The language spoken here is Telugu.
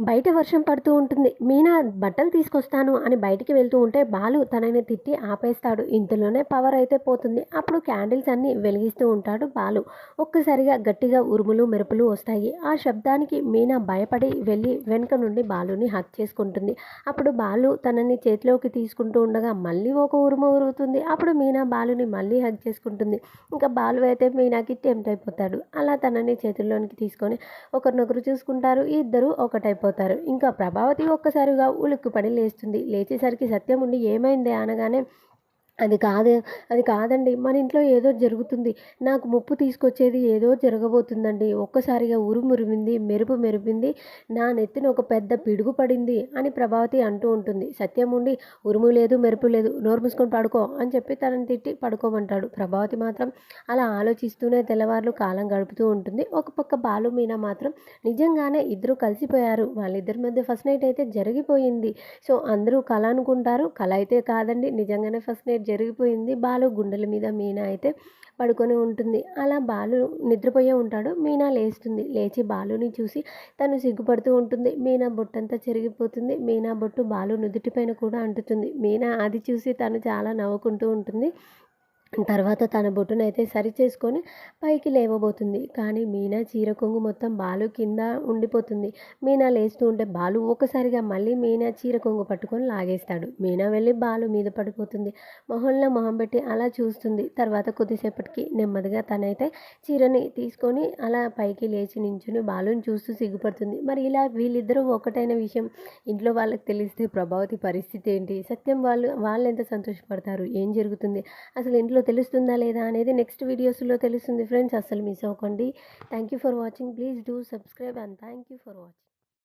బయట వర్షం పడుతూ ఉంటుంది. మీనా బట్టలు తీసుకొస్తాను అని బయటికి వెళ్తూ ఉంటే బాలు తనని తిట్టి ఆపేస్తాడు. ఇంతలోనే పవర్ అయితే పోతుంది. అప్పుడు క్యాండిల్స్ అన్ని వెలిగిస్తూ ఉంటాడు బాలు. ఒక్కసారిగా గట్టిగా ఉరుములు మెరుపులు వస్తాయి. ఆ శబ్దానికి మీనా భయపడి వెళ్ళి వెనుక నుండి బాలుని హక్ చేసుకుంటుంది. అప్పుడు బాలు తనని చేతిలోకి తీసుకుంటూ ఉండగా మళ్ళీ ఒక ఉరుము ఉరుగుతుంది అప్పుడు మీనా బాలుని మళ్ళీ హక్ చేసుకుంటుంది. ఇంకా బాలు అయితే మీనాకి టెంప్ట్ అయిపోతాడు. అలా తనని చేతుల్లోనికి తీసుకొని ఒకరినొకరు చూసుకుంటారు. ఇద్దరు ఒకటైపోతారు. పడిపోతారు ఇంకా ప్రభావతి ఒక్కసారిగా ఉలిక్కిపడి లేస్తుంది. లేచేసరికి సత్యం ఉండి ఏమైంది? అనగానే అది కాదు అది కాదండి. మన ఇంట్లో ఏదో జరుగుతుంది. నాకు ముప్పు తీసుకొచ్చేది ఏదో జరగబోతుందండి. ఒక్కసారిగా ఉరుమురిమింది మెరుపు మెరిపింది నా నెత్తిన ఒక పెద్ద పిడుగు పడింది అని ప్రభావతి అంటూ ఉంటుంది. సత్యం ఉండి ఉరుము లేదు మెరుపు లేదు నోరు మూసుకొని పడుకో అని చెప్పి తనని తిట్టి పడుకోమంటాడు. ప్రభావతి మాత్రం అలా ఆలోచిస్తూనే తెల్లవారులు కాలం గడుపుతూ ఉంటుంది. ఒక పక్క బాలు మీనా మాత్రం నిజంగానే ఇద్దరు కలిసిపోయారు. వాళ్ళిద్దరి మధ్య ఫస్ట్ నైట్ అయితే జరిగిపోయింది. సో అందరూ కళ అనుకుంటారు. కళ అయితే కాదండి. నిజంగానే ఫస్ట్ నైట్ జరిగిపోయింది. బాలు గుండెల మీద మీనా అయితే పడుకొని ఉంటుంది. అలా బాలు నిద్రపోయే ఉంటాడు. మీనా లేస్తుంది. లేచి బాలుని చూసి తను సిగ్గుపడుతూ ఉంటుంది. మీనా బొట్టంతా చెరిగిపోతుంది. మీనా బొట్టు బాలు నుదుటిపైన కూడా అంటుతుంది. మీనా అది చూసి తను చాలా నవ్వుకుంటూ ఉంటుంది. తర్వాత తన బొట్టునైతే సరి చేసుకొని పైకి లేవబోతుంది. కానీ మీనా చీర కొంగు మొత్తం బాలు కింద ఉండిపోతుంది. మీనా లేస్తూ ఉంటే బాలు ఒకసారిగా మళ్ళీ మీనా చీర కొంగు పట్టుకొని లాగేస్తాడు. మీనా వెళ్ళి బాలు మీద పడిపోతుంది. మొహంలో మొహం పెట్టి అలా చూస్తుంది. తర్వాత కొద్దిసేపటికి నెమ్మదిగా తనైతే చీరని తీసుకొని అలా పైకి లేచి నించుని బాలుని చూస్తూ సిగ్గుపడుతుంది. మరి ఇలా వీళ్ళిద్దరూ ఒకటైన విషయం ఇంట్లో వాళ్ళకి తెలిస్తే ప్రభావతి పరిస్థితి ఏంటి? సత్యం వాళ్ళు వాళ్ళు ఎంత సంతోషపడతారు? ఏం జరుగుతుంది? అసలు ఇంట్లో తెలుస్తుందా లేదా అనేది నెక్స్ట్ వీడియోస్లో తెలుస్తుంది. ఫ్రెండ్స్ అస్సలు మిస్ అవ్వకండి. Thank you for watching please do subscribe and thank you for watching